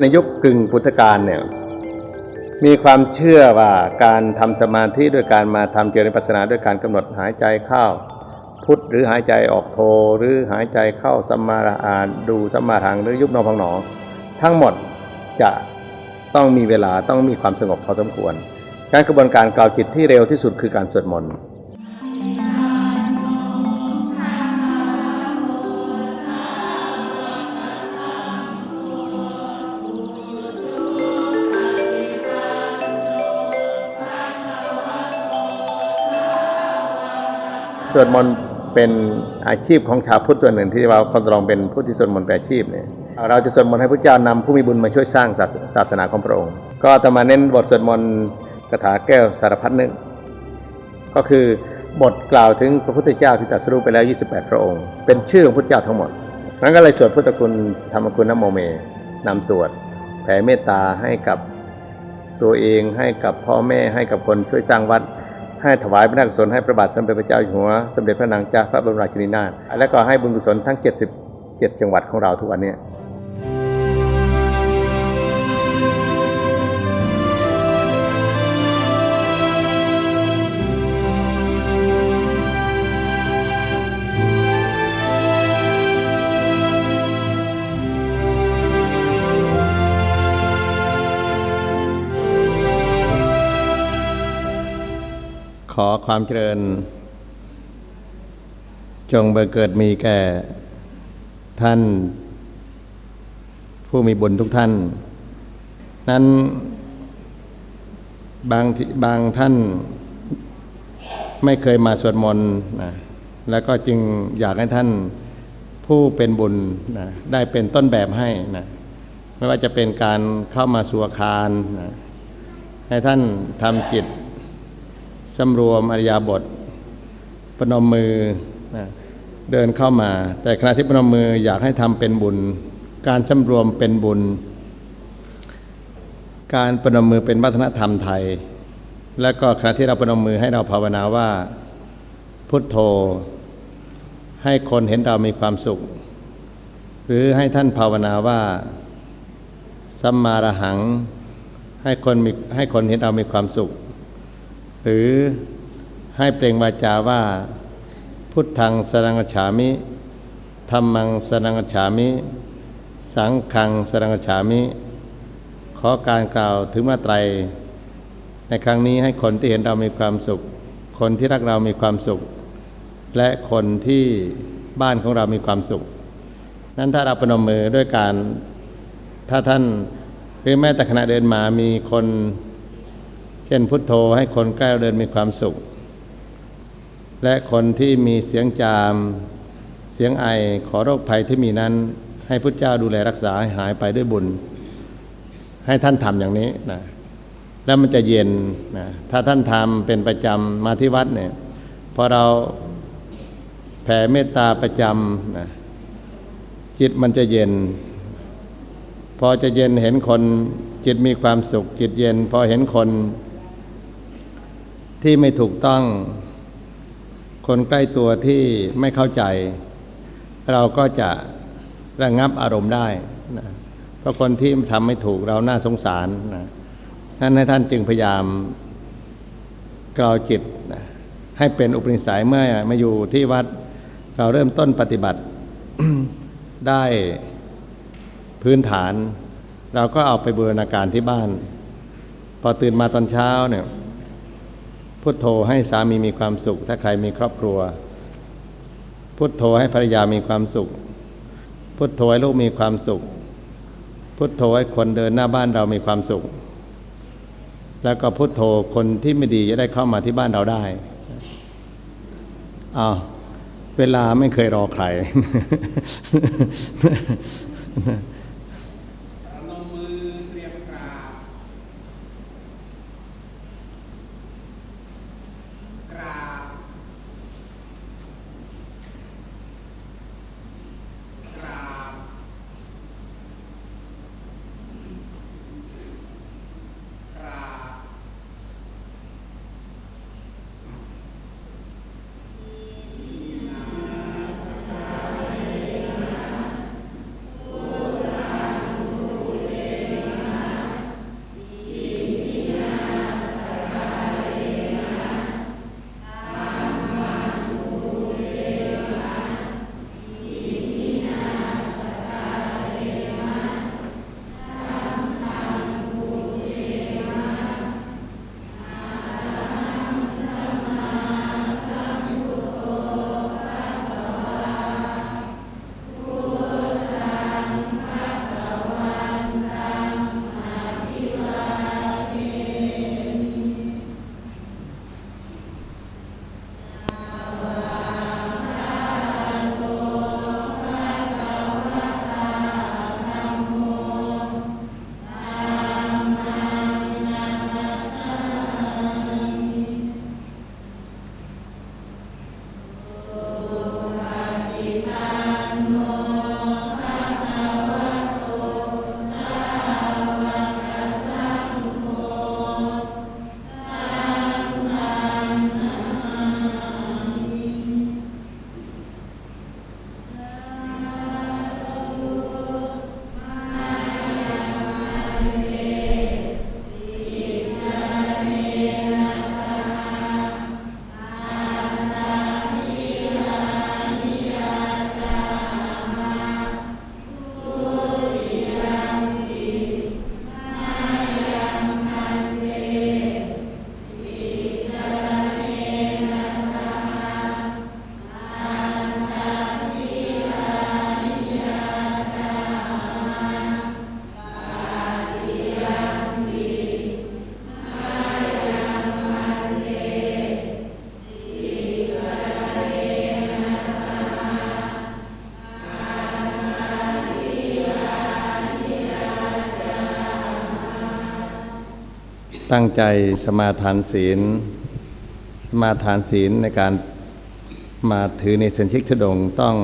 ในยุคกึ่งพุทธกาลเนี่ยมีความเชื่อว่าการทำสมาธิด้วยการมาทำเจริญปัสนาด้วยการกำหนดหายใจเข้า พุทธหรือหายใจออกโทหรือหายใจเข้าสมาระอานดูสมาทังหรือยุบนอพองหนอ ทั้งหมดจะต้องมีเวลาต้องมีความสงบพอสมควรการกระบวนการกล่าวจิตที่เร็วที่สุดคือการสวดมนต์ วดมนต์เป็นอาชีพของชาวพุทธส่วนหนึ่งที่ว่าคนตรองเป็นผู้ที่สวดมนต์เป็นอาชีพเนี่ยเราจะสวดมนต์ให้พระเจ้านำผู้มีบุญมาช่วยสร้างศาสนาของพระองค์ ก็จะมาเน้นบทสวดมนต์คาถาแก้วสารพัดนึกก็คือบทกล่าวถึงพระพุทธเจ้าที่ตรัสรู้ไปแล้ว 28 พระองค์ เป็นชื่อของพุทธเจ้าทั้งหมดนั้นก็เลยสวดพุทธคุณธรรมคุณนโมเมนำสวดแผ่เมตตาให้กับตัวเองให้กับพ่อแม่ให้กับคนช่วยสร้างวัด ให้ถวายพระนาคกุศนให้พระบาทสมเด็จพระเจ้าอยู่หัว สมเด็จพระนางเจ้าพระบรมราชินีนาถและก็ให้บุญกุศลทั้ง 77 จังหวัดของเราทุกวันนี้ อความเจริญ จงบังเกิดมีแก่ ท่าน ผู้มีบุญทุกท่าน นั้นบางทีบางท่านไม่เคยมาสวดมนต์นะแล้วก็จึงอยากให้ท่านผู้เป็นบุญนะได้เป็นต้นแบบให้นะไม่ว่าจะเป็นการเข้ามาสู่อาคารนะให้ท่านทำจิต สำรวมอริยาบทปนมมือนะเดินเข้ามา แต่ขณะที่ปนมมืออยากให้ทำเป็นบุญ การสำรวมเป็นบุญ การปนมมือเป็นวัฒนธรรมไทย และก็ขณะที่เราปนมมือให้เราภาวนาว่าพุทโธ ให้คนเห็นเรามีความสุข หรือให้ท่านภาวนาว่าสัมมาระหังให้คนมีให้คนเห็นเรามีความสุข หรือให้เปล่งวาจาว่า พุทธังสรังฉามิธรรมังสรังฉามิ สังฆังสรังฉามิ ขอการกล่าวถึงมาไตร ในครั้งนี้ให้คนที่เห็นเรามีความสุข คนที่รักเรามีความสุข และคนที่บ้านของเรามีความสุข นั้นถ้าเราประนมมือด้วยการถ้าท่านหรือแม้แต่ขณะเดินมามีคน ช่นพุทโธให้คนใกล้เดินมีความสุข และคนที่มีเสียงจาม เสียงไอขอโรคภัยที่มีนั้น ให้พุทธเจ้าดูแลรักษาให้หายไปด้วยบุญ ให้ท่านทำอย่างนี้นะแล้วมันจะเย็นนะถ้าท่านทำเป็นประจำมาที่วัดเนี่ยพอเราแผ่เมตตาประจำนะจิตมันจะเย็น พอจะเย็นเห็นคนจิตมีความสุขจิตเย็น พอเห็นคน ที่ไม่ถูกต้อง คนใกล้ตัวที่ไม่เข้าใจ เราก็จะระงับอารมณ์ได้นะเพราะคนที่ทำไม่ถูกเราน่าสงสารนะนั้นให้ท่านจึงพยายามกล่าวจิตนะให้เป็นอุปนิสัยเมื่อมาอยู่ที่วัดเราเริ่มต้นปฏิบัติได้พื้นฐาน เราก็เอาไปบูรณาการที่บ้าน พอตื่นมาตอนเช้าเนี่ย พุทโธให้สามีมีความสุข ถ้าใครมีครอบครัว พุทโธให้ภรรยามีความสุข พุทโธให้ลูกมีความสุข พุทโธให้คนเดินหน้าบ้านเรามีความสุข แล้วก็พุทโธคนที่ไม่ดีจะได้เข้ามาที่บ้านเราได้อ้าวเวลาไม่เคยรอใคร ตั้งใจสมาทานศีล สมาทานศีลในการมาถือในเซนชิกทดงต้อง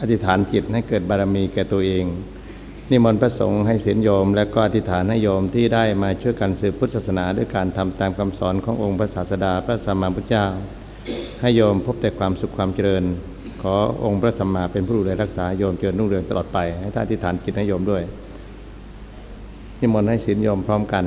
อธิษฐานจิตให้เกิดบารมีแก่ตัวเอง นิมนต์พระสงฆ์ให้ศีลโยม และก็อธิษฐานให้โยมที่ได้มาช่วยกันสืบพุทธศาสนาด้วยการทำตามคำสอนขององค์พระศาสดาพระสัมมาพุทธเจ้า ให้โยมพบแต่ความสุขความเจริญ ขอองค์พระสัมมาเป็นผู้ดูแลรักษาโยมเจริญรุ่งเรืองตลอดไปให้ท่านอธิษฐานจิตให้โยมด้วย นิมนต์ให้ศีลโยมพร้อมกัน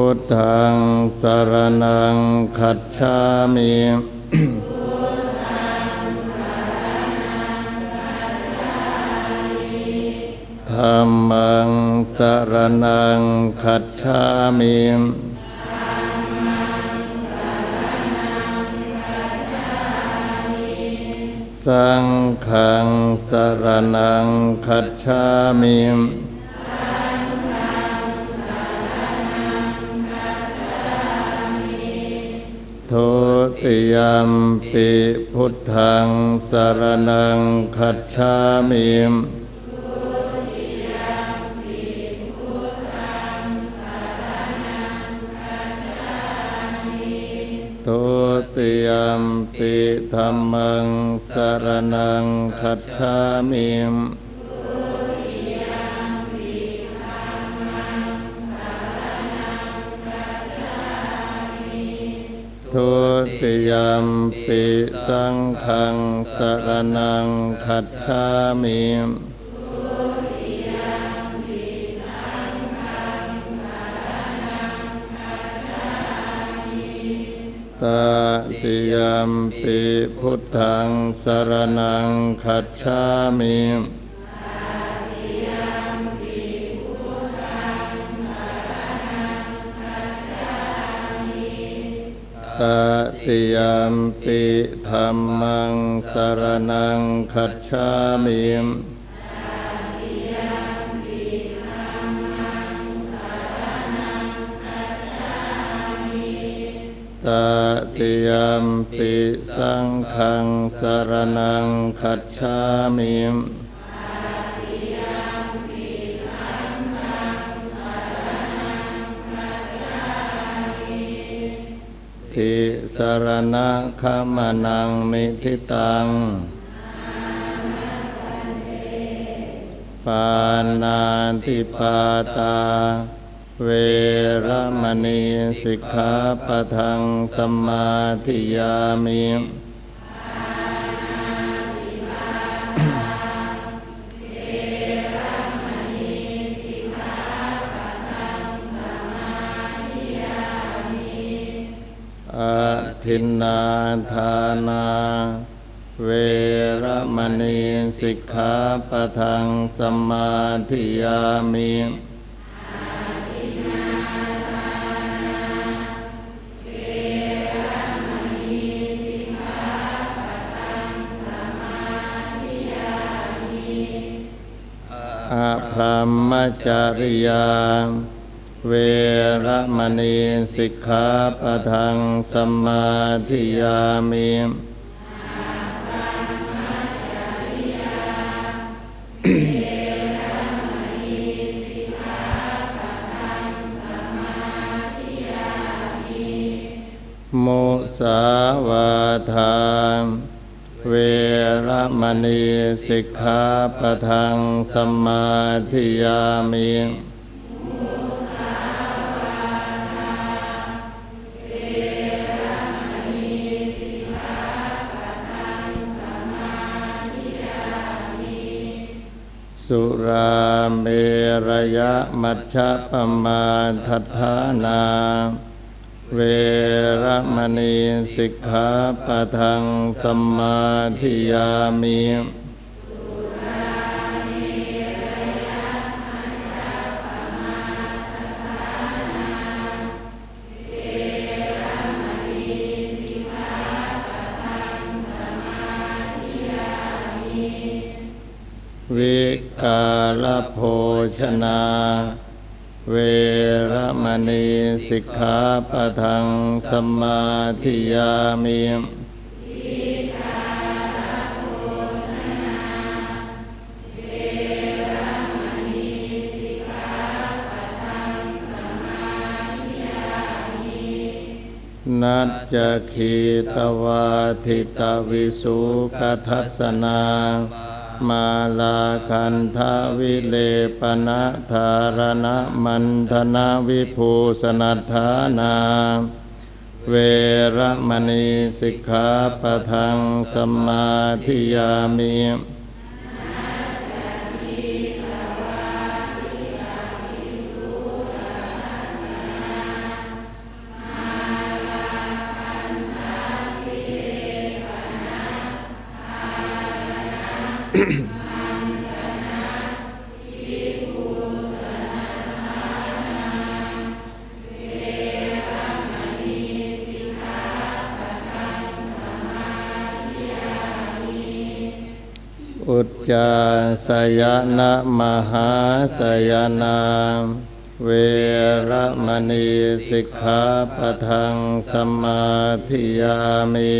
พุทธังสารนังคัจฉามิธรรมังสารนังคัจฉามิสังฆังสารนังคัจฉามิ ติยมปิพุทธังสารนังคัจฉามิทุติยมปิธรรมังสารนังคัจฉามิม ทุติยมปิสังฆังสรนังคัจฉามิตติยมปิพุทธังสรนังคัจฉามิ ตติยมปิธรรมังสารนังคัจฉามิตติยมปิสังฆังสารนังคัจฉามิ ทิสารณะขมานังนิทิตัง ปานาติปาตา เวรมณีสิกขาปะทังสมมาธิยามิ ทินนาทานา เวรมณีสิกขาปะทังสมมาธิยามิอะพรหมจริยา เวรมณีสิกขาปะทังสมมาธิยามิมุสาวาทาเวรมณีสิกขาปะทังสมาธิยามิ สุราเมรยะมัชฌะปมาทัฏฐานา เวรมณีสิกขาปะทังสมาธิยามี กาลโภชนา เวระมณีสิกขาปะทังสมาธิยามินัจจคีตวาทิตวิสุกทัสนา มาลาคันทาวิเลปนะธารณะมันธนาวิภูสนัทานา เวรมณีสิกขาปทังสมาธิยามี อุจจาสยนะมหาสยนา เวระมณีสิกขาปทังสมาธิยามิ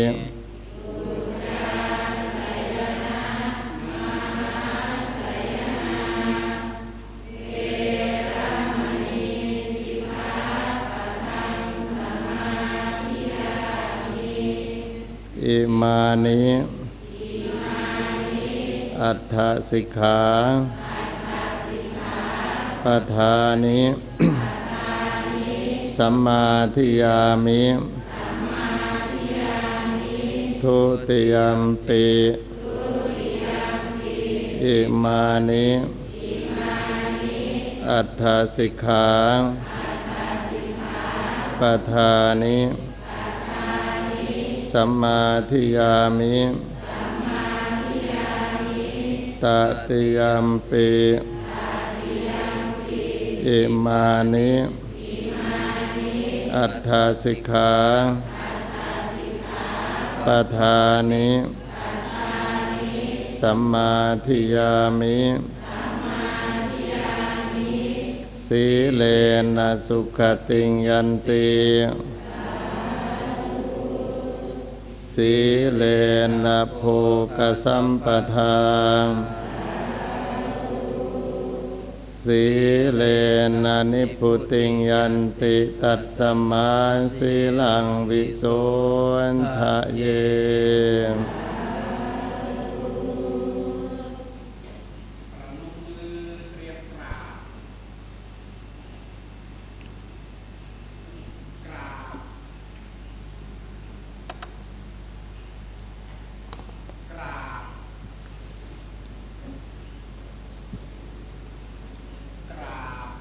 มานิอัฏฐสิกขาปทานิสัมมาทิยามิทุติยมปีอิมานิอัฏฐสิกขาปทานิ สัมมาทิยามิตติยมปีอิมานิอัฏฐสิกขาปทานิสัมมาทิยามิสีเลนะสุขติงยันติ สีเลนะโภกสัมปทาสีเลนะนิพพุติงยันติตัดสมมาสีลังวิโสนทะเย ประนมมือเตรียมกราบ กราบ กราบ กราบ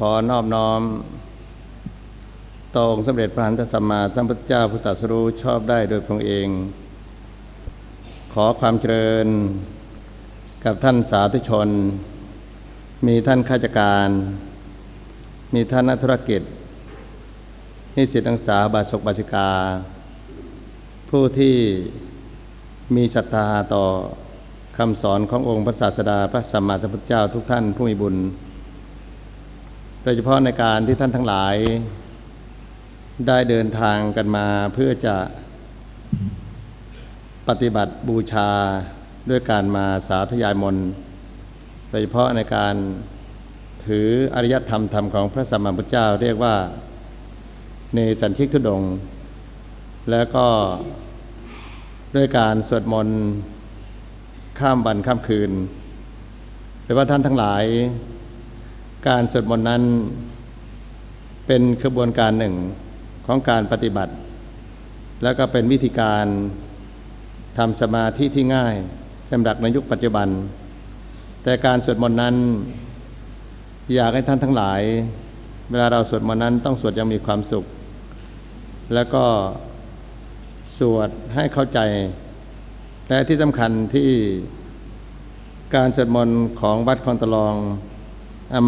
ขอนอบน้อมต่องสมเด็จพระหันทสัมมาสัมพุทธเจ้าผู้ตรัสรู้ชอบได้โดยพระองค์เอง ขอความเจริญกับท่านสาธุชน มีท่านข้าราชการ มีท่านนักธุรกิจ นิสิตนักศึกษาบาศกบาสิกา ผู้ที่มีศรัทธาต่อคำสอนขององค์พระศาสดาพระสัมมาสัมพุทธเจ้าทุกท่านผู้มีบุญ โดยเฉพาะในการที่ท่านทั้งหลาย ได้เดินทางกันมาเพื่อจะปฏิบัติบูชาด้วยการมาสาธยายมนโดยเฉพาะในการถืออริยธรรมธรรมของพระสัมมาพุทธเจ้าเรียกว่าเนสันชิกทุดง แล้วก็ด้วยการสวดมนต์ข้ามวันข้ามคืนหรือว่าท่านทั้งหลาย การสวดมนต์นั้น เป็นกระบวนการหนึ่งของการปฏิบัติ แล้วก็เป็นวิธีการทำสมาธิที่ง่ายสำหรับในยุคปัจจุบัน แต่การสวดมนต์นั้น อยากให้ท่านทั้งหลาย เวลาเราสวดมนต์นั้นต้องสวดอยังมีความสุข แล้วก็สวดให้เข้าใจ และที่สำคัญที่การสวดมนต์ของวัดคลองตะลอง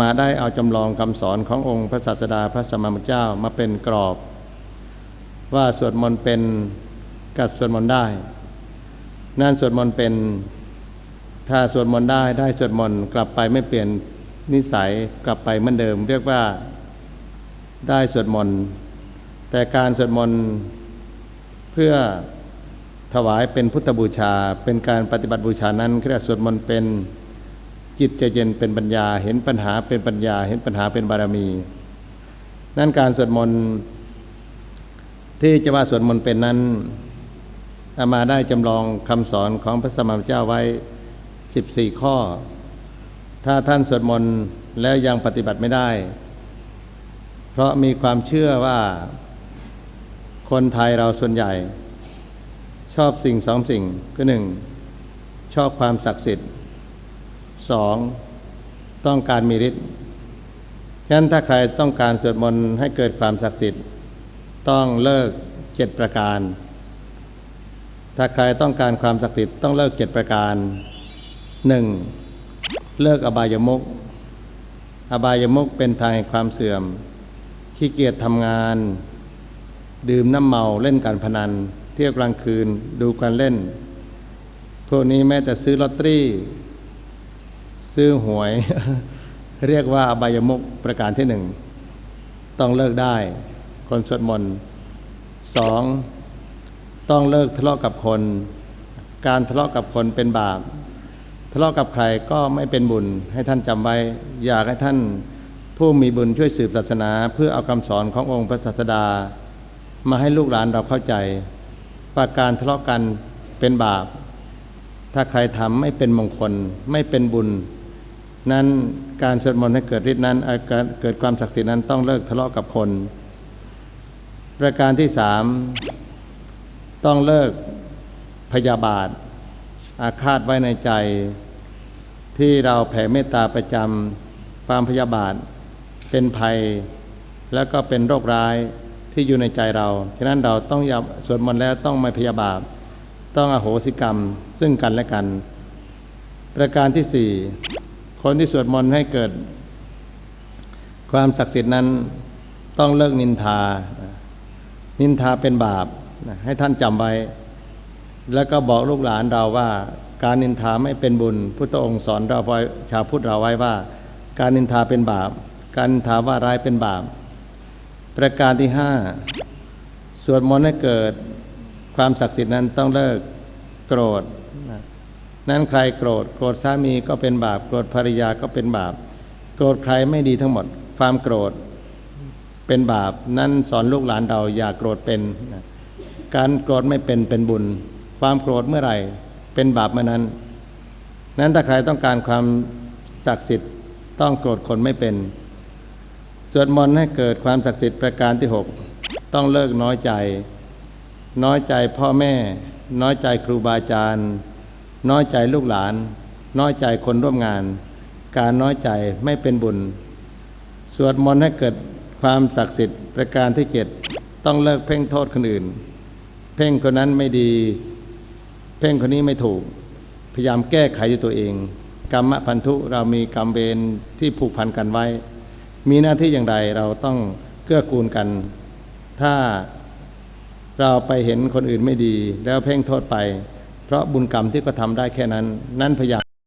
มาได้เอาจำลองคำสอนขององค์พระศาสดาพระสมมาสัมพุทธเจ้ามาเป็นกรอบ ว่าสวดมนต์เป็นกัดสวดมนต์ได้ นั่นสวดมนต์เป็นถ้าสวดมนต์ได้ได้สวดมนต์กลับไปไม่เปลี่ยนนิสัยกลับไปเหมือนเดิม เรียกว่าได้สวดมนต์แต่การสวดมนต์เพื่อถวายเป็นพุทธบูชา เป็นการปฏิบัติบูชานั้นเรียกสวดมนต์เป็น จิตใจเย็นเป็นปัญญา เห็นปัญหาเป็นปัญญา เห็นปัญหาเป็นบารมี นั่นการสวดมนต์ที่จะว่าสวดมนต์เป็นนั้นอามาได้จำลองคำสอนของพระสมมาเจ้าไว้ 14 ข้อ ถ้าท่านสวดมนต์แล้วยังปฏิบัติไม่ได้ เพราะมีความเชื่อว่า คนไทยเราส่วนใหญ่ ชอบสิ่งสองสิ่งคือหนึ่งชอบความศักดิ์สิทธิ์ สองต้องการมีฤทธิ์ฉะนั้นถ้าใครต้องการสวดมนต์ให้เกิดความศักดิ์สิทธิ์ ต้องเลิกเจ็ดประการ ถ้าใครต้องการความศักดิ์สิทธิ์ต้องเลิกเจ็ดประการหนึ่งเลิกอบายมุก อบายมุกเป็นทางแห่งความเสื่อม ขี้เกียจทำงาน ดื่มน้ำเมาเล่นการพนัน เที่ยวกลางคืนดูการเล่น พวกนี้แม้แต่ซื้อลอตเตอรี่ ซื้อหวย เรียกว่าอบายมุกประการที่หนึ่งต้องเลิกได้ คนสวดมนต์สองต้องเลิกทะเลาะกับคน การทะเลาะกับคนเป็นบาปทะเลาะกับใครก็ไม่เป็นบุญให้ท่านจำไว้ อยากให้ท่านผู้มีบุญช่วยสืบศาสนา เพื่อเอาคำสอนขององค์พระศาสดา มาให้ลูกหลานเราเข้าใจ ว่าการทะเลาะกันเป็นบาป ถ้าใครทำไม่เป็นมงคลไม่เป็นบุญ นั้นการสวดมนต์ให้เกิดฤทธิ์นั้นเกิดความศักดิ์สิทธิ์นั้นต้องเลิกทะเลาะกับคน ประการที่สามต้องเลิกพยาบาท อาฆาตไว้ในใจ ที่เราแผ่เมตตาประจำความพยาบาท เป็นภัย แล้วก็เป็นโรคร้ายที่อยู่ในใจเราฉะนั้นเราต้องอยสวดมนต์แล้วต้องไม่พยาบาท ต้องอโหสิกรรมซึ่งกันและกัน ประการที่สี่ คนที่สวดมนต์ให้เกิด ความศักดิ์สิทธิ์นั้นต้องเลิกนินทา นินทาเป็นบาปให้ท่านจำไว้ แล้วก็บอกลูกหลานเราว่า การนินทาไม่เป็นบุญ พุทธองค์สอนเราไว้ชาวพุทธเราไว้ว่า การนินทาเป็นบาป การนินทาว่าร้ายเป็นบาป ประการที่ห้าสวดมนต์ให้เกิด ความศักดิ์สิทธิ์นั้นต้องเลิกโกรธ นั้นใครโกรธโกรธสามีก็เป็นบาป โกรธภรรยาก็เป็นบาป โกรธใครไม่ดีทั้งหมด ความโกรธเป็นบาป นั้นสอนลูกหลานเราอย่าโกรธเป็น การโกรธไม่เป็นเป็นบุญ ความโกรธเมื่อไหร่ เป็นบาปเมื่อนั้น นั้นถ้าใครต้องการความศักดิ์สิทธิ์ต้องโกรธคนไม่เป็นสวดมนต์ให้เกิดความศักดิ์สิทธิ์ประการที่หกต้องเลิกน้อยใจ น้อยใจพ่อแม่ น้อยใจครูบาอาจารย์ น้อยใจลูกหลาน น้อยใจคนร่วมงาน การน้อยใจไม่เป็นบุญ สวดมนต์ให้เกิดความศักดิ์สิทธิ์ประการที่เจ็ดต้องเลิกเพ่งโทษคนอื่น เพ่งคนนั้นไม่ดี เพ่งคนนี้ไม่ถูก พยายามแก้ไขตัวเอง กรรมพันธุเรามีกรรมเวรที่ผูกพันกันไว้ มีหน้าที่อย่างไรเราต้องเกื้อกูลกัน ถ้าเราไปเห็นคนอื่นไม่ดี แล้วเพ่งโทษไป เพราะบุญกรรมที่ก็ทำได้แค่นั้น นั่นพยายาม